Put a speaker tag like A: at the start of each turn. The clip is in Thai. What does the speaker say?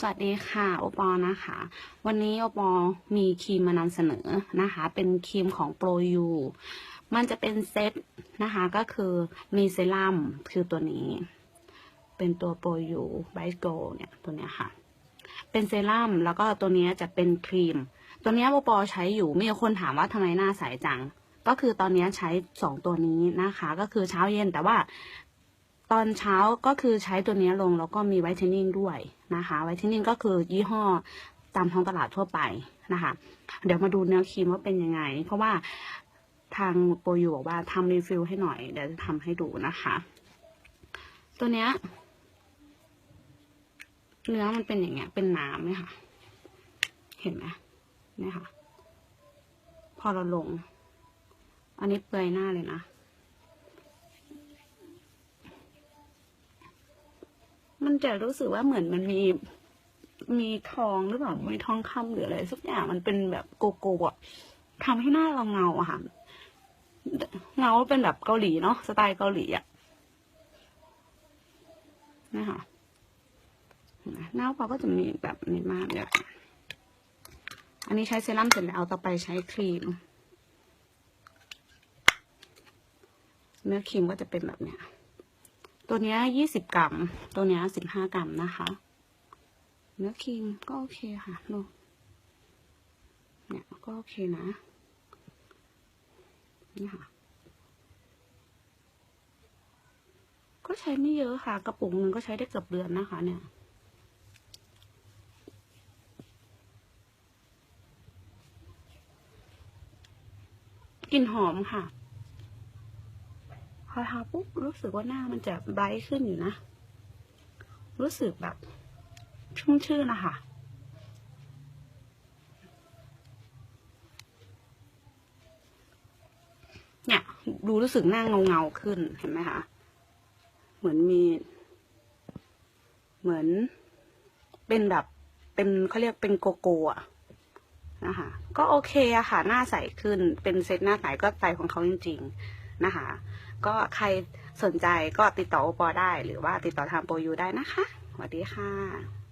A: สวัสดีค่ะโอปอนะคะ วันนี้โอปอมีครีมมานำเสนอนะคะ เป็นครีมของโปรยูมันจะเป็นเซตนะคะ ก็คือมีเซรั่มคือตัวนี้ เป็นตัวโปรยูไบโกเนี่ยตัวเนี้ยค่ะ เป็นเซรั่มแล้วก็ตัวนี้จะเป็นครีม ตัวนี้โอปอใช้อยู่มีคนถามว่าทำไมหน้าใสจัง ก็คือตอนนี้ใช้สองตัวนี้นะคะ ก็คือเช้าเย็นแต่ว่า ตอนเช้าก็คือใช้ตัวนี้ลงแล้วก็มีไวท์เทนนิ่งด้วยนะคะไวท์เทนนิ่งก็คือยี่ห้อตามท้องตลาดทั่วไปนะคะ เดี๋ยวมาดูเนื้อครีมว่าเป็นยังไง เพราะว่าทางโปรยูบอกว่าทำรีฟิลให้หน่อย เดี๋ยวจะทำให้ดูนะคะ ตัวเนี้ยเนื้อมันเป็นอย่างเงี้ย เป็นน้ำเนี่ยค่ะ เห็นไหมเนี่ยค่ะ พอเราลง อันนี้เปลือยหน้าเลยนะ มันจะรู้สึกว่าเหมือนมันมีมีทองหรือเปล่ามีทองคำหรืออะไรสักอย่างมันเป็นแบบโกโก้อะทำให้หน้าเราเงาอะค่ะเงาเป็นแบบเกาหลีเนาะสไตล์เกาหลีอะนะคะเห็นไหมหน้าเราก็จะมีแบบนี้มากเลยค่ะอันนี้ใช้เซรั่มเสร็จแล้วต่อไปใช้ครีม เนื้อครีมก็จะเป็นแบบเนี้ย ตัวนี้ยี่สิบกรัม ตัวนี้สิบห้ากรัมนะคะ เนื้อครีมก็โอเคค่ะดูเนี่ยก็โอเคนะ นี่ค่ะ ก็ใช้ไม่เยอะค่ะ กระปุกหนึ่งก็ใช้ได้เกือบเดือนนะคะ เนี่ยกลิ่นหอมค่ะ อทาปุ๊บรู้สึกว่าหน้ามันจะไบรท์ขึ้นอยู่นะ รู้สึกแบบชุ่มชื่นนะคะเนี่ย ดูรู้สึกหน้าเงาเงาขึ้นเห็นไหมคะ เหมือนมี เหมือนเป็นแบบเป็นเขาเรียกเป็นโกโก้อะนะคะก็โอเคอะค่ะ หน้าใสขึ้นเป็นเซตหน้าใสก็ใจของเขาจริง ๆ นะคะ ก็ใครสนใจก็ติดต่อโอปอได้ หรือว่าติดต่อทางโปรยูได้นะคะสวัสดีค่ะ